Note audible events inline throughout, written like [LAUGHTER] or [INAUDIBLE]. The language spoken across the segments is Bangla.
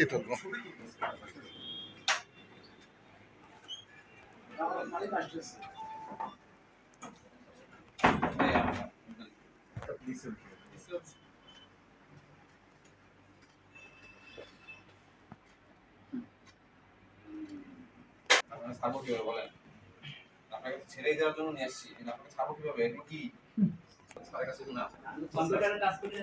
দেখতে থাকো ছাড়বো কীভাবে বলেন? আপনাকে ছেড়ে দেওয়ার জন্য নিয়ে আসছি। আপনাকে ছাড়বো কীভাবে? কি? স্যারের কাছে কোনো আছে? কম্পিউটারে কাজ করতে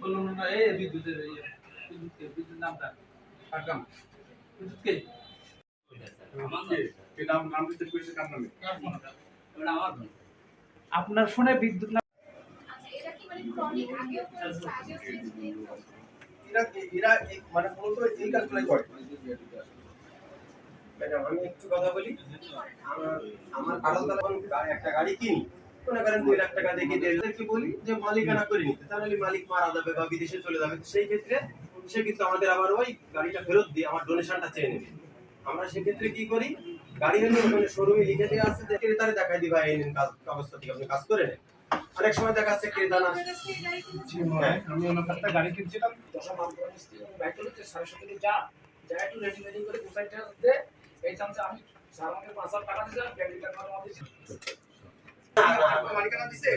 বললাম না এই বিদ্যুতের বিদ্যুৎ নামটা। আপনার ফোনে বিদ্যুৎ না আচ্ছা মানে এরা এরা এই- মানে মূলত এই কাজগুলোই করে ম্যাডাম আমি একটু কথা বলি। আমার আমার আড়তলা যখন একটা গাড়ি কিনি। মনে করেন দুই লাখ টাকা দেখে দেড় বলি যে মালিকানা করে নিতে। তাহলে মালিক মারা যাবে বা বিদেশে চলে যাবে। সেই ক্ষেত্রে সে কিন্তু আমাদের আবার ওই গাড়িটা ফেরত দিয়ে আমার ডোনেশনটা চেয়ে নেবে। আমরা সেক্ষেত্রে কি করি? গাড়ি হলে ওখানে শোরুমে লিখে দেওয়া আছে যে ক্রেতারে দেখাই দিবা এই নিন কাজ কাগজটা থেকে আপনি কাজ করে নেন অনেক সময় দেখা যাচ্ছে ক্রেতা না। হ্যাঁ। আমি ওনার কাছে গাড়ি কিনছিলাম। দশা মাল করে মিস্ত্রি এবং বাইক চলেছে সাড়ে সতেরো যা যা একটু রেডি করে কোথায়টা দে। আমি টাকা দিয়েছিলাম গাড়ি টাকা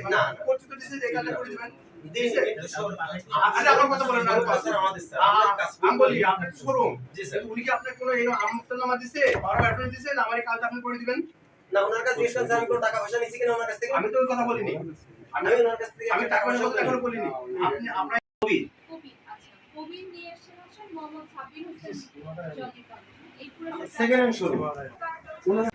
না আমার কাছে থেকে আমি তো কথা বলিনি আমি আমি টাকা পয়সা বলিনি। আপনি আপনার নিয়ে এসেছেন হচ্ছেন মোহাম্মদ সাবির হোসেন এই সেকেন্ড হ্যান্ড।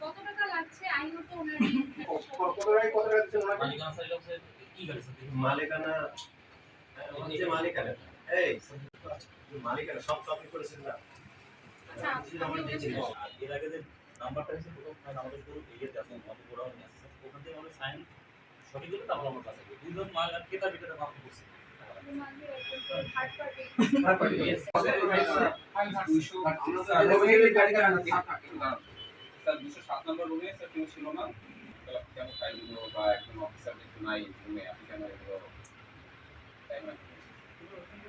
কত টাকা লাগছে আইনত ওনার [LAUGHS] কত টাকা কত টাকা দিচ্ছেন ওনাকে মালিকানা হচ্ছে মালিকানা এই মালিকানা সব তো করেছেন না আচ্ছা আমার আপনি দিয়েছি ওখানে- এর আগে যে নাম্বারটা এসে প্রথম আমাদের উপর ইয়েতে আছে আমাদের পুরো নিয়ে আসছে। ওখান থেকে আমাদের সাইন সঠিক হলে তারপর আমার কাছে আসবে। দুইজন মাল আর ক্রেতা বিক্রেতা ভাগ করছে? রুমান্ডে একজন থার্ড পার্টি স্যার দুশো সাত নম্বর রুমে স্যার কেউ ছিল না? কেন ফাইলগুলো বা একজন অফিসার নাই? রুমে আপনি কেন এগুলো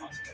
পাঁচটা